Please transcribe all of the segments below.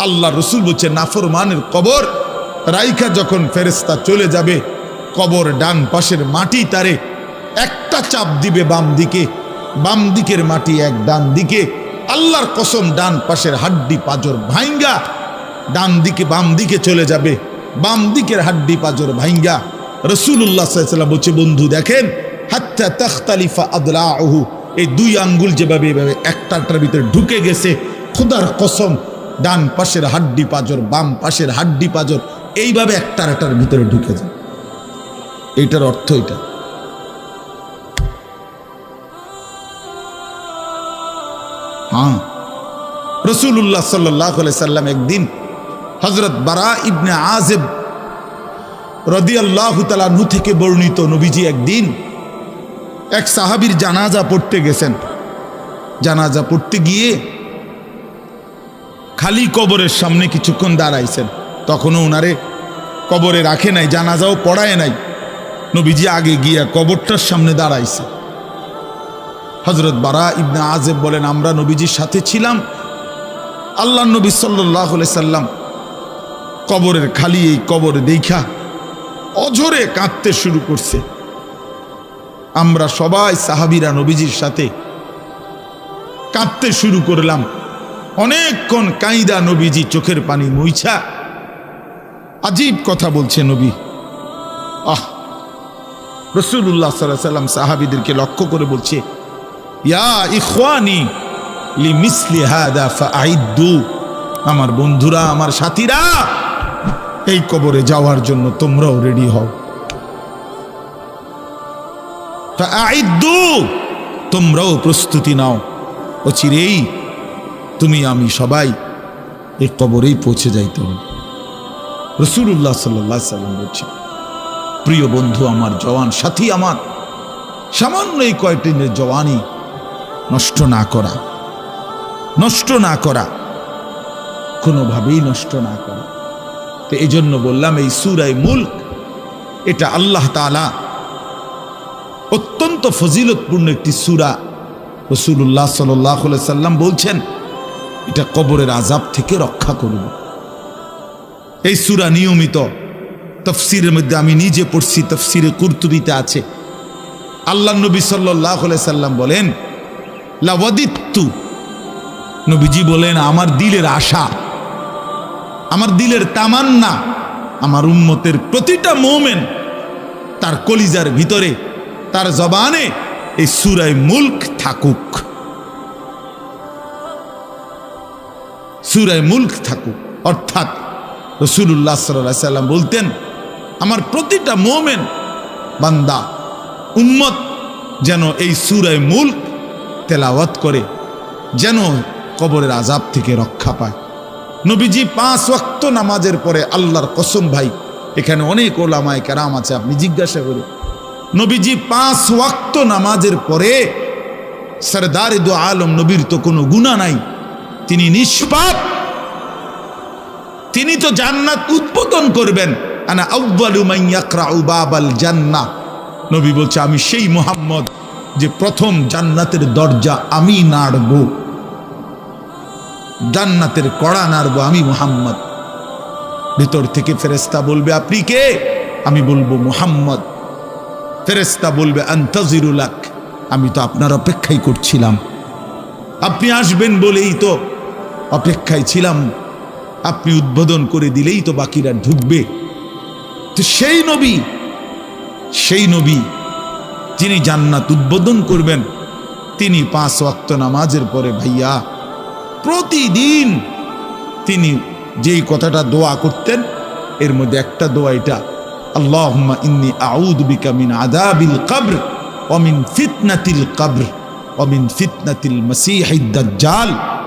আল্লাহ রসুল বলছে, নাফরমানের কবর। রাইখা যখন ফেরেস্তা চলে যাবে, কবর ডান পাশের মাটি তারে একটা চাপ দিবে বাম দিকে। বাম দিকের মাটি এক ডান দিকে। আল্লাহর কসম ডান পাশের হাড্ডি পাজর ভাইঙ্গা। ডান দিকে বাম দিকে চলে যাবে, বাম দিকের হাড্ডি পাজর ভাইঙ্গা। রসুল্লাহ সাল্লাম বলছে, বন্ধু, দেখেন, হাত্তা তখতালিফা আদলাহু এই দুই আঙ্গুল যেভাবে এভাবে একটাটার ভিতরে ঢুকে গেছে, খুদার কসম ডান পাশের হাড্ডি পাজর, বাম পাশের হাড্ডি পাজর, এইভাবে একটার একটার ভিতরে ঢুকে যায়। এইটার অর্থ এটা হ্যাঁ। রসুল্লাহ সাল্লাহ সাল্লাম একদিন হজরত বারা ইবনে আজেব রদি রদিয়াল্লাহ তালাহু থেকে বর্ণিত নবীজি একদিন এক সাহাবির জানাজা পড়তে গেছেন। জানাজা পড়তে গিয়ে খালি কবরের সামনে কিছুক্ষণ দাঁড়াইছেন। তখনও ওনারে কবরে রাখে নাই, জানাজাও পড়ায় নাই। নবীজি আগে গিয়া কবরটার সামনে দাঁড়াইছে। হজরত বারা ইবনে আজেব বলেন, আমরা নবীজির সাথে ছিলাম। আল্লাহ নবী সাল্লাহ সাল্লাম কবরের খালি এই কবর দেখা অঝরে কাঁদতে শুরু করছে। আমরা সবাই সাহাবিরা নবীজির সাথে কাঁদতে শুরু করলাম। অনেকক্ষণ কাইদা নবীজি চোখের পানি মুইছা। আজীব কথা বলছে নবী। আহ রসুল্লাহ সাল্লাহ সাল্লাম সাহাবিদেরকে লক্ষ্য করে বলছে, ইয়া লি আমার বন্ধুরা, আমার সাথীরা, এই কবরে যাওয়ার জন্য তোমরাও রেডি হও। ফাআইদ্দু, তোমরাও প্রস্তুতি নাও। ও চিরেই তুমি, আমি সবাই এই কবরেই পৌঁছে যাইতে হবে রসুল্লাহ সাল্লাহ সাল্লাম বলছে প্রিয় বন্ধু, আমার জওয়ান সাথী আমার, সামান্য এই কয়েকদিনের জওয়ানি নষ্ট না করা, নষ্ট না করা, কোনোভাবেই নষ্ট না করা। তো এই জন্য বললাম, এই সুরাই মুল্ক, এটা আল্লাহ তালা অত্যন্ত ফজিলতপূর্ণ একটি সুরা রসুল্লাহ সাল্লাহ সাল্লাম বলছেন এটা কবরের আজাব থেকে রক্ষা করবে এই সুরা নিয়মিত তফসিরের মধ্যে আমি নিজে পড়ছি, তফসিরে কুর্তুবিতে আছে। আল্লাহ নবী সাল্লাহ সাল্লাম বলেন, লাওয়াদিত্তু। নবীজি বলেন, আমার দিলের আশা, আমার দিলের তামান্না, আমার উম্মতের প্রতিটা মোমেন তার কলিজার ভিতরে, তার জবানে এই সুরায় মুল্ক থাকুক। সুরায় মুল্ক থাকুক। অর্থাৎ রসুল্লাহ সাল্লাহ সাল্লাম বলতেন, আমার প্রতিটা মোমেন বান্দা, উম্মত যেন এই সুরায় মুল্ক তেলাওয়াত করে, যেন কবরের আজাব থেকে রক্ষা পায়। নবীজি পাঁচ ওয়াক্ত নামাজের পরে আল্লাহর কসম ভাই, এখানে অনেক ওলামায় কেরাম আছে, আপনি জিজ্ঞাসা করুন নবীজি পাঁচ ওয়াক্ত নামাজের পরে সরদার দু আলম নবীর তো কোনো গুণা নাই তিনি নিষ্পাপ। তিনি তো জান্নাত উদ্বোধন করবেন। আনা জান্না। নবী বলছে, আমি সেই মোহাম্মদ যে প্রথম জান্নাতের দরজা আমি নাড়ব। জান্নাতের কড়া নাড়ব আমি মোহাম্মদ। ভিতর থেকে ফেরেস্তা বলবে, আপনি কে? আমি বলব, মোহাম্মদ। ফেরেস্তা বলবে আন্তাজিরুলাক আমি তো আপনার অপেক্ষাই করছিলাম। আপনি আসবেন বলেই তো অপেক্ষায় ছিলাম। আপনি উদ্বোধন করে দিলেই তো বাকিরা ঢুকবে। তো সেই নবী সেই নবী যিনি জান্নাত উদ্বোধন করবেন, তিনি পাঁচ ওয়াক্ত নামাজের পরে ভাইয়া প্রতিদিন তিনি যেই কথাটা দোয়া করতেন, এর মধ্যে একটা দোয়া এটা, আল্লাহুম্মা ইন্নি আউযু বিকা আযাবিল কবর, ওয়া মিন ফিতনাতিল কবর, ওয়া মিন ফিতনাতিল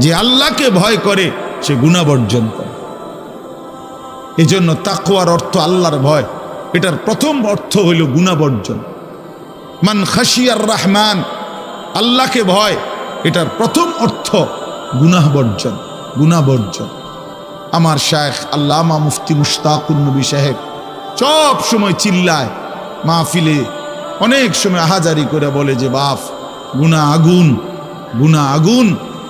যে আল্লাহকে ভয় করে, সে গুনাহ বর্জন করে। এজন্য তাকওয়ার অর্থ আল্লাহর ভয়। এটার প্রথম অর্থ হইল গুনাহ বর্জন। মান খাসিয়ার রহমান, আল্লাহকে ভয়, এটার প্রথম অর্থ গুনাহ বর্জন গুনাহ বর্জন। আমার শায়েখ আল্লামা মুফতি মুশতাকুর নবী সাহেব সব সময় চিল্লায়, মাহফিলে অনেক সময় আহাজারি করে বলে যে, বাপ গুনা আগুন গুনা আগুন।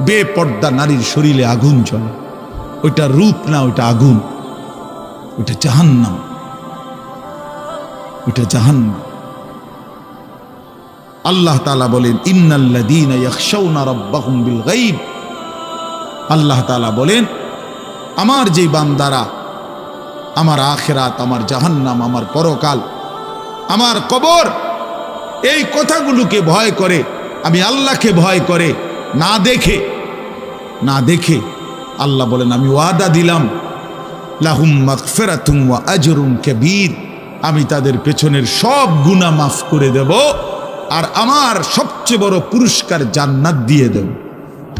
বেপর্দা নারীর শরীরে আগুন জ্বলে। ওইটা রূপ না, ওইটা আগুন। ওইটা জাহান্নাম। ওইটা জাহান্নাম। আল্লাহ তালা বলেন গায়ব। আল্লাহ তালা বলেন, আমার যেই বান্দারা, আমার আখেরাত, আমার জাহান্নাম, আমার পরকাল, আমার কবর, এই কথাগুলোকে ভয় করে, আমি আল্লাহকে ভয় করে না দেখে না দেখে আল্লাহ বলেন, আমি ওয়াদা দিলাম, লাহুম মাগফিরাতুম ওয়া আজরুম কাবীর। আমি তাদের পেছনের সব গুণা মাফ করে দেব আর আমার সবচেয়ে বড় পুরস্কার জান্নাত দিয়ে দেব।